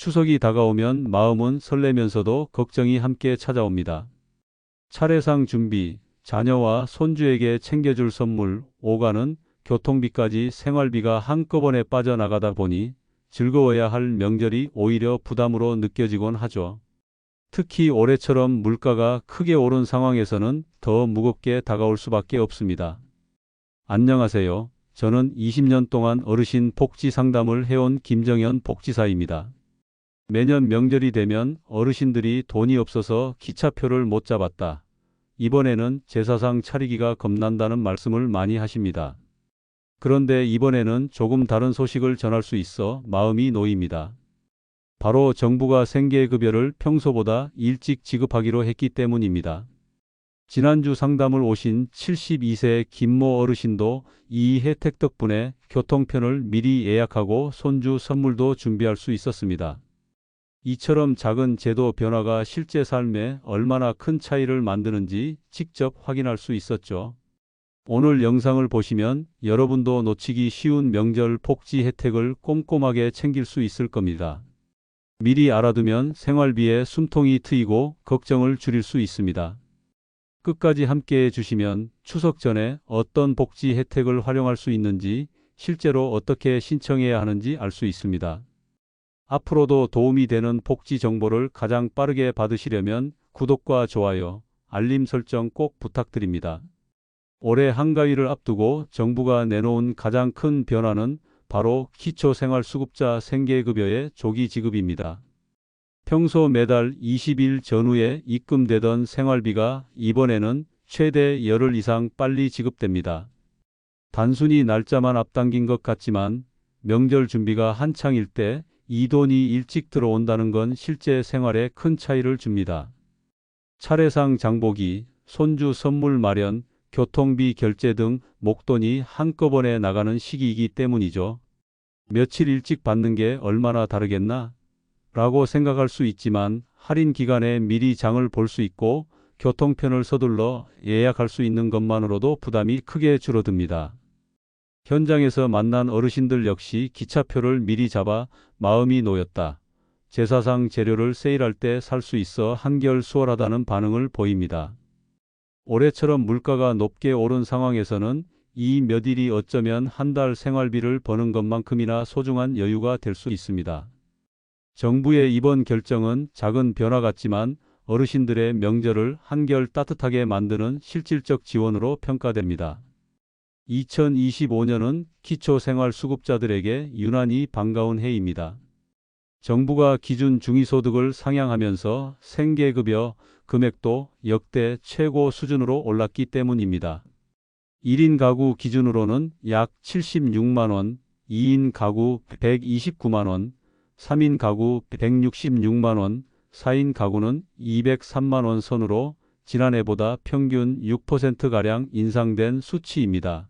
추석이 다가오면 마음은 설레면서도 걱정이 함께 찾아옵니다. 차례상 준비, 자녀와 손주에게 챙겨줄 선물, 오가는 교통비까지 생활비가 한꺼번에 빠져나가다 보니 즐거워야 할 명절이 오히려 부담으로 느껴지곤 하죠. 특히 올해처럼 물가가 크게 오른 상황에서는 더 무겁게 다가올 수밖에 없습니다. 안녕하세요. 저는 20년 동안 어르신 복지 상담을 해온 김정현 복지사입니다. 매년 명절이 되면 어르신들이 돈이 없어서 기차표를 못 잡았다. 이번에는 제사상 차리기가 겁난다는 말씀을 많이 하십니다. 그런데 이번에는 조금 다른 소식을 전할 수 있어 마음이 놓입니다. 바로 정부가 생계급여를 평소보다 일찍 지급하기로 했기 때문입니다. 지난주 상담을 오신 72세 김모 어르신도 이 혜택 덕분에 교통편을 미리 예약하고 손주 선물도 준비할 수 있었습니다. 이처럼 작은 제도 변화가 실제 삶에 얼마나 큰 차이를 만드는지 직접 확인할 수 있었죠. 오늘 영상을 보시면 여러분도 놓치기 쉬운 명절 복지 혜택을 꼼꼼하게 챙길 수 있을 겁니다. 미리 알아두면 생활비에 숨통이 트이고 걱정을 줄일 수 있습니다. 끝까지 함께 해주시면 추석 전에 어떤 복지 혜택을 활용할 수 있는지 실제로 어떻게 신청해야 하는지 알 수 있습니다. 앞으로도 도움이 되는 복지 정보를 가장 빠르게 받으시려면 구독과 좋아요, 알림 설정 꼭 부탁드립니다. 올해 한가위를 앞두고 정부가 내놓은 가장 큰 변화는 바로 기초생활수급자 생계급여의 조기 지급입니다. 평소 매달 20일 전후에 입금되던 생활비가 이번에는 최대 열흘 이상 빨리 지급됩니다. 단순히 날짜만 앞당긴 것 같지만 명절 준비가 한창일 때 이 돈이 일찍 들어온다는 건 실제 생활에 큰 차이를 줍니다. 차례상 장보기, 손주 선물 마련, 교통비 결제 등 목돈이 한꺼번에 나가는 시기이기 때문이죠. 며칠 일찍 받는 게 얼마나 다르겠나? 라고 생각할 수 있지만 할인 기간에 미리 장을 볼 수 있고 교통편을 서둘러 예약할 수 있는 것만으로도 부담이 크게 줄어듭니다. 현장에서 만난 어르신들 역시 기차표를 미리 잡아 마음이 놓였다. 제사상 재료를 세일할 때 살 수 있어 한결 수월하다는 반응을 보입니다. 올해처럼 물가가 높게 오른 상황에서는 이 몇 일이 어쩌면 한 달 생활비를 버는 것만큼이나 소중한 여유가 될 수 있습니다. 정부의 이번 결정은 작은 변화 같지만 어르신들의 명절을 한결 따뜻하게 만드는 실질적 지원으로 평가됩니다. 2025년은 기초생활수급자들에게 유난히 반가운 해입니다. 정부가 기준 중위소득을 상향하면서 생계급여 금액도 역대 최고 수준으로 올랐기 때문입니다. 1인 가구 기준으로는 약 76만원, 2인 가구 129만원, 3인 가구 166만원, 4인 가구는 203만원 선으로 지난해보다 평균 6%가량 인상된 수치입니다.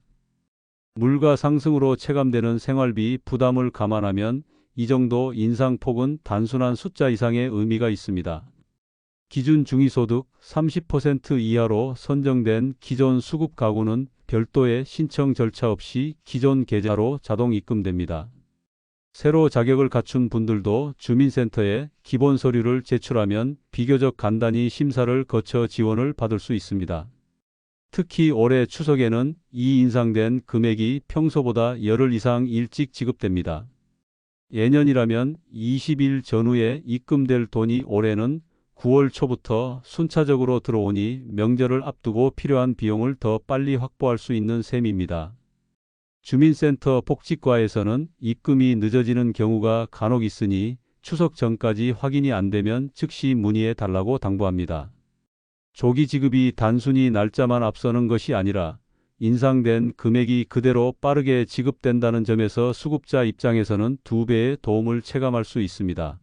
물가 상승으로 체감되는 생활비 부담을 감안하면 이 정도 인상폭은 단순한 숫자 이상의 의미가 있습니다. 기준 중위소득 30% 이하로 선정된 기존 수급 가구는 별도의 신청 절차 없이 기존 계좌로 자동 입금됩니다. 새로 자격을 갖춘 분들도 주민센터에 기본 서류를 제출하면 비교적 간단히 심사를 거쳐 지원을 받을 수 있습니다. 특히 올해 추석에는 이 인상된 금액이 평소보다 열흘 이상 일찍 지급됩니다. 예년이라면 20일 전후에 입금될 돈이 올해는 9월 초부터 순차적으로 들어오니 명절을 앞두고 필요한 비용을 더 빨리 확보할 수 있는 셈입니다. 주민센터 복지과에서는 입금이 늦어지는 경우가 간혹 있으니 추석 전까지 확인이 안 되면 즉시 문의해 달라고 당부합니다. 조기 지급이 단순히 날짜만 앞서는 것이 아니라 인상된 금액이 그대로 빠르게 지급된다는 점에서 수급자 입장에서는 두 배의 도움을 체감할 수 있습니다.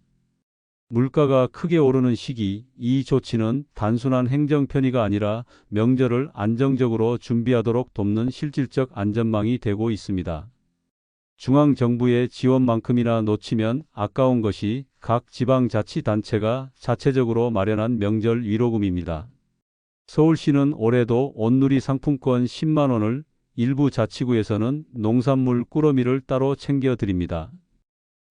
물가가 크게 오르는 시기, 이 조치는 단순한 행정 편의가 아니라 명절을 안정적으로 준비하도록 돕는 실질적 안전망이 되고 있습니다. 중앙정부의 지원만큼이나 놓치면 아까운 것이 각 지방자치단체가 자체적으로 마련한 명절 위로금입니다. 서울시는 올해도 온누리 상품권 10만원을 일부 자치구에서는 농산물 꾸러미를 따로 챙겨드립니다.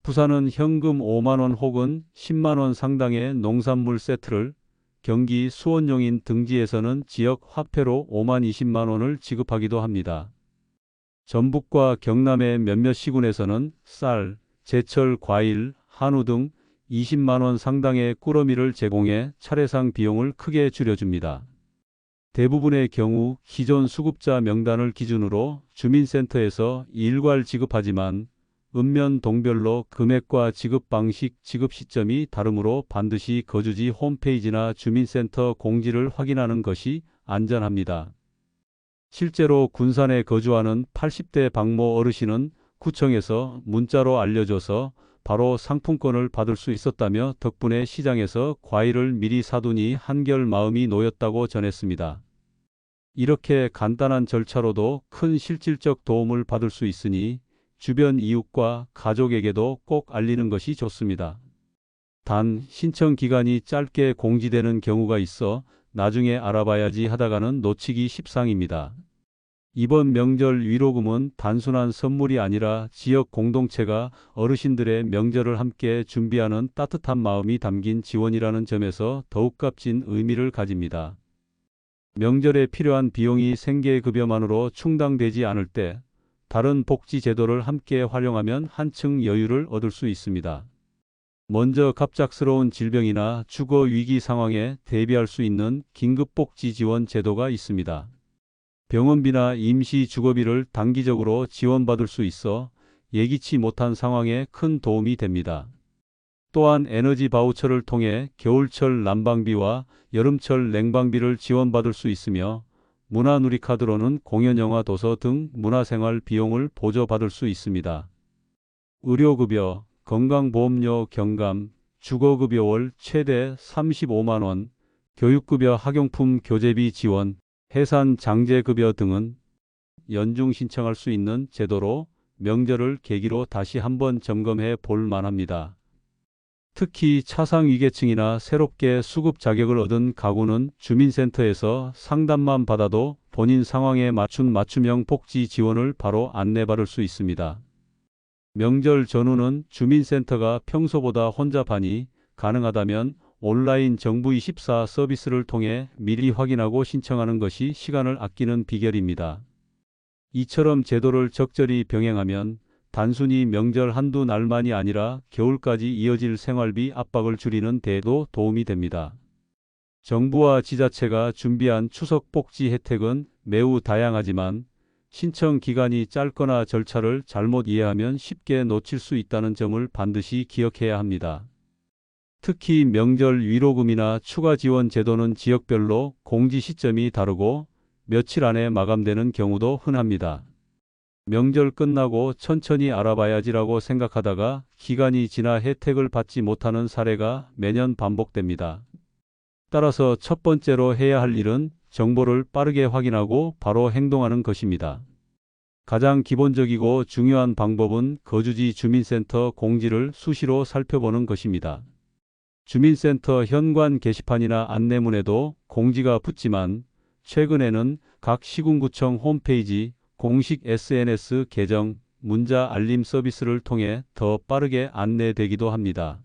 부산은 현금 5만원 혹은 10만원 상당의 농산물 세트를 경기 수원용인 등지에서는 지역 화폐로 5만 20만 원을 지급하기도 합니다. 전북과 경남의 몇몇 시군에서는 쌀, 제철 과일, 한우 등 20만 원 상당의 꾸러미를 제공해 차례상 비용을 크게 줄여줍니다. 대부분의 경우 기존 수급자 명단을 기준으로 주민센터에서 일괄 지급하지만 읍면 동별로 금액과 지급 방식, 지급 시점이 다르므로 반드시 거주지 홈페이지나 주민센터 공지를 확인하는 것이 안전합니다. 실제로 군산에 거주하는 80대 박모 어르신은 구청에서 문자로 알려줘서 바로 상품권을 받을 수 있었다며 덕분에 시장에서 과일을 미리 사두니 한결 마음이 놓였다고 전했습니다. 이렇게 간단한 절차로도 큰 실질적 도움을 받을 수 있으니 주변 이웃과 가족에게도 꼭 알리는 것이 좋습니다. 단 신청 기간이 짧게 공지되는 경우가 있어 나중에 알아봐야지 하다가는 놓치기 십상입니다. 이번 명절 위로금은 단순한 선물이 아니라 지역 공동체가 어르신들의 명절을 함께 준비하는 따뜻한 마음이 담긴 지원이라는 점에서 더욱 값진 의미를 가집니다. 명절에 필요한 비용이 생계급여만으로 충당되지 않을 때 다른 복지 제도를 함께 활용하면 한층 여유를 얻을 수 있습니다. 먼저 갑작스러운 질병이나 주거 위기 상황에 대비할 수 있는 긴급복지 지원 제도가 있습니다. 병원비나 임시 주거비를 단기적으로 지원받을 수 있어 예기치 못한 상황에 큰 도움이 됩니다. 또한 에너지 바우처를 통해 겨울철 난방비와 여름철 냉방비를 지원받을 수 있으며 문화누리카드로는 공연 영화 도서 등 문화생활 비용을 보조받을 수 있습니다. 의료급여, 건강보험료 경감, 주거급여 월 최대 35만원, 교육급여 학용품 교재비 지원, 해산 장제급여 등은 연중 신청할 수 있는 제도로 명절을 계기로 다시 한번 점검해 볼 만합니다. 특히 차상 위계층이나 새롭게 수급 자격을 얻은 가구는 주민센터에서 상담만 받아도 본인 상황에 맞춘 맞춤형 복지 지원을 바로 안내받을 수 있습니다. 명절 전후는 주민센터가 평소보다 혼잡하니 가능하다면 온라인 정부 24 서비스를 통해 미리 확인하고 신청하는 것이 시간을 아끼는 비결입니다. 이처럼 제도를 적절히 병행하면 단순히 명절 한두 날만이 아니라 겨울까지 이어질 생활비 압박을 줄이는 데도 도움이 됩니다. 정부와 지자체가 준비한 추석 복지 혜택은 매우 다양하지만 신청 기간이 짧거나 절차를 잘못 이해하면 쉽게 놓칠 수 있다는 점을 반드시 기억해야 합니다. 특히 명절 위로금이나 추가 지원 제도는 지역별로 공지 시점이 다르고 며칠 안에 마감되는 경우도 흔합니다. 명절 끝나고 천천히 알아봐야지라고 생각하다가 기간이 지나 혜택을 받지 못하는 사례가 매년 반복됩니다. 따라서 첫 번째로 해야 할 일은 정보를 빠르게 확인하고 바로 행동하는 것입니다. 가장 기본적이고 중요한 방법은 거주지 주민센터 공지를 수시로 살펴보는 것입니다. 주민센터 현관 게시판이나 안내문에도 공지가 붙지만 최근에는 각 시군구청 홈페이지 공식 SNS 계정, 문자 알림 서비스를 통해 더 빠르게 안내되기도 합니다.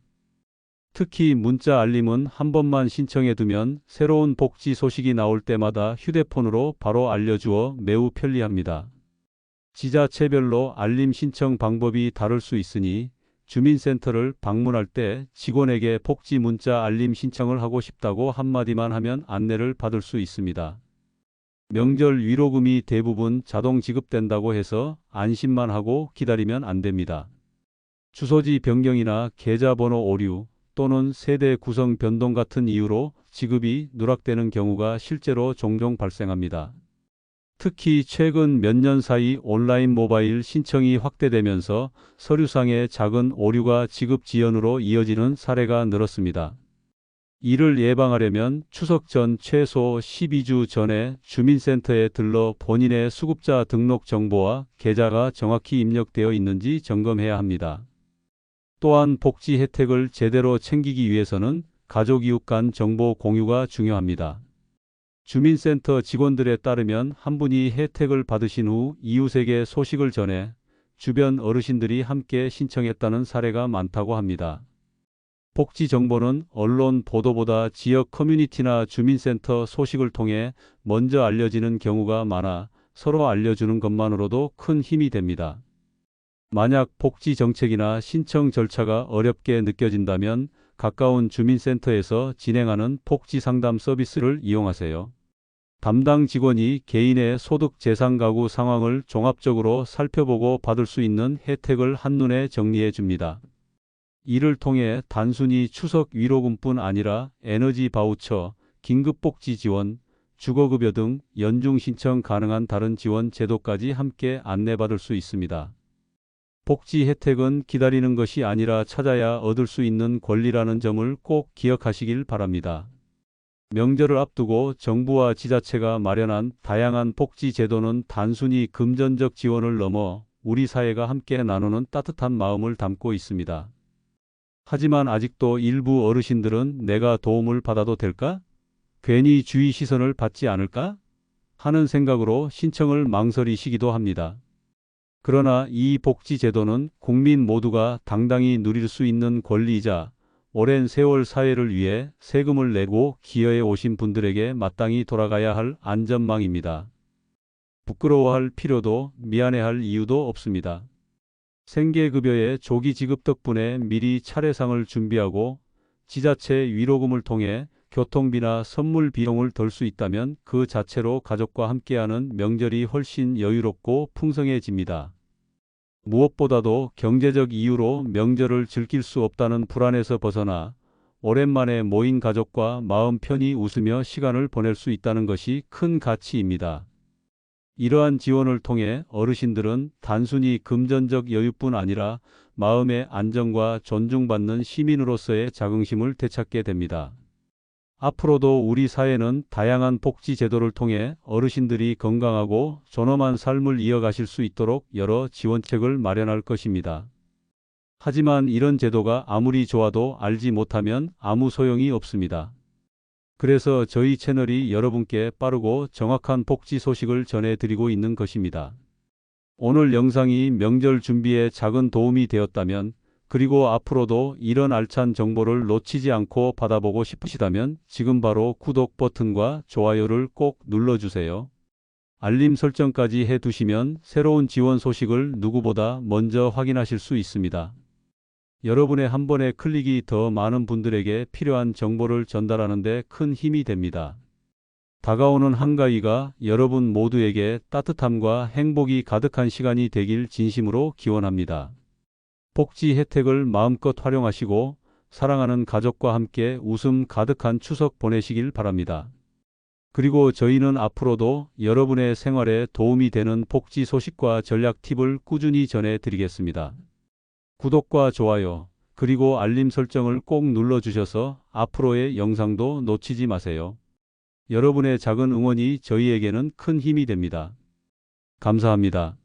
특히 문자 알림은 한 번만 신청해 두면 새로운 복지 소식이 나올 때마다 휴대폰으로 바로 알려주어 매우 편리합니다. 지자체별로 알림 신청 방법이 다를 수 있으니 주민센터를 방문할 때 직원에게 복지 문자 알림 신청을 하고 싶다고 한마디만 하면 안내를 받을 수 있습니다. 명절 위로금이 대부분 자동 지급된다고 해서 안심만 하고 기다리면 안 됩니다. 주소지 변경이나 계좌번호 오류 또는 세대 구성 변동 같은 이유로 지급이 누락되는 경우가 실제로 종종 발생합니다. 특히 최근 몇 년 사이 온라인 모바일 신청이 확대되면서 서류상의 작은 오류가 지급 지연으로 이어지는 사례가 늘었습니다. 이를 예방하려면 추석 전 최소 12주 전에 주민센터에 들러 본인의 수급자 등록 정보와 계좌가 정확히 입력되어 있는지 점검해야 합니다. 또한 복지 혜택을 제대로 챙기기 위해서는 가족 이웃 간 정보 공유가 중요합니다. 주민센터 직원들에 따르면 한 분이 혜택을 받으신 후 이웃에게 소식을 전해 주변 어르신들이 함께 신청했다는 사례가 많다고 합니다. 복지 정보는 언론 보도보다 지역 커뮤니티나 주민센터 소식을 통해 먼저 알려지는 경우가 많아 서로 알려주는 것만으로도 큰 힘이 됩니다. 만약 복지 정책이나 신청 절차가 어렵게 느껴진다면 가까운 주민센터에서 진행하는 복지 상담 서비스를 이용하세요. 담당 직원이 개인의 소득 재산 가구 상황을 종합적으로 살펴보고 받을 수 있는 혜택을 한눈에 정리해 줍니다. 이를 통해 단순히 추석 위로금뿐 아니라 에너지 바우처, 긴급복지 지원, 주거급여 등 연중 신청 가능한 다른 지원 제도까지 함께 안내받을 수 있습니다. 복지 혜택은 기다리는 것이 아니라 찾아야 얻을 수 있는 권리라는 점을 꼭 기억하시길 바랍니다. 명절을 앞두고 정부와 지자체가 마련한 다양한 복지 제도는 단순히 금전적 지원을 넘어 우리 사회가 함께 나누는 따뜻한 마음을 담고 있습니다. 하지만 아직도 일부 어르신들은 내가 도움을 받아도 될까? 괜히 주의 시선을 받지 않을까? 하는 생각으로 신청을 망설이시기도 합니다. 그러나 이 복지 제도는 국민 모두가 당당히 누릴 수 있는 권리이자 오랜 세월 사회를 위해 세금을 내고 기여해 오신 분들에게 마땅히 돌아가야 할 안전망입니다. 부끄러워할 필요도 미안해할 이유도 없습니다. 생계급여의 조기 지급 덕분에 미리 차례상을 준비하고 지자체 위로금을 통해 교통비나 선물 비용을 덜 수 있다면 그 자체로 가족과 함께하는 명절이 훨씬 여유롭고 풍성해집니다. 무엇보다도 경제적 이유로 명절을 즐길 수 없다는 불안에서 벗어나 오랜만에 모인 가족과 마음 편히 웃으며 시간을 보낼 수 있다는 것이 큰 가치입니다. 이러한 지원을 통해 어르신들은 단순히 금전적 여유뿐 아니라 마음의 안정과 존중받는 시민으로서의 자긍심을 되찾게 됩니다. 앞으로도 우리 사회는 다양한 복지 제도를 통해 어르신들이 건강하고 존엄한 삶을 이어가실 수 있도록 여러 지원책을 마련할 것입니다. 하지만 이런 제도가 아무리 좋아도 알지 못하면 아무 소용이 없습니다. 그래서 저희 채널이 여러분께 빠르고 정확한 복지 소식을 전해드리고 있는 것입니다. 오늘 영상이 명절 준비에 작은 도움이 되었다면 그리고 앞으로도 이런 알찬 정보를 놓치지 않고 받아보고 싶으시다면 지금 바로 구독 버튼과 좋아요를 꼭 눌러주세요. 알림 설정까지 해두시면 새로운 지원 소식을 누구보다 먼저 확인하실 수 있습니다. 여러분의 한 번의 클릭이 더 많은 분들에게 필요한 정보를 전달하는 데 큰 힘이 됩니다. 다가오는 한가위가 여러분 모두에게 따뜻함과 행복이 가득한 시간이 되길 진심으로 기원합니다. 복지 혜택을 마음껏 활용하시고 사랑하는 가족과 함께 웃음 가득한 추석 보내시길 바랍니다. 그리고 저희는 앞으로도 여러분의 생활에 도움이 되는 복지 소식과 전략 팁을 꾸준히 전해드리겠습니다. 구독과 좋아요, 그리고 알림 설정을 꼭 눌러주셔서 앞으로의 영상도 놓치지 마세요. 여러분의 작은 응원이 저희에게는 큰 힘이 됩니다. 감사합니다.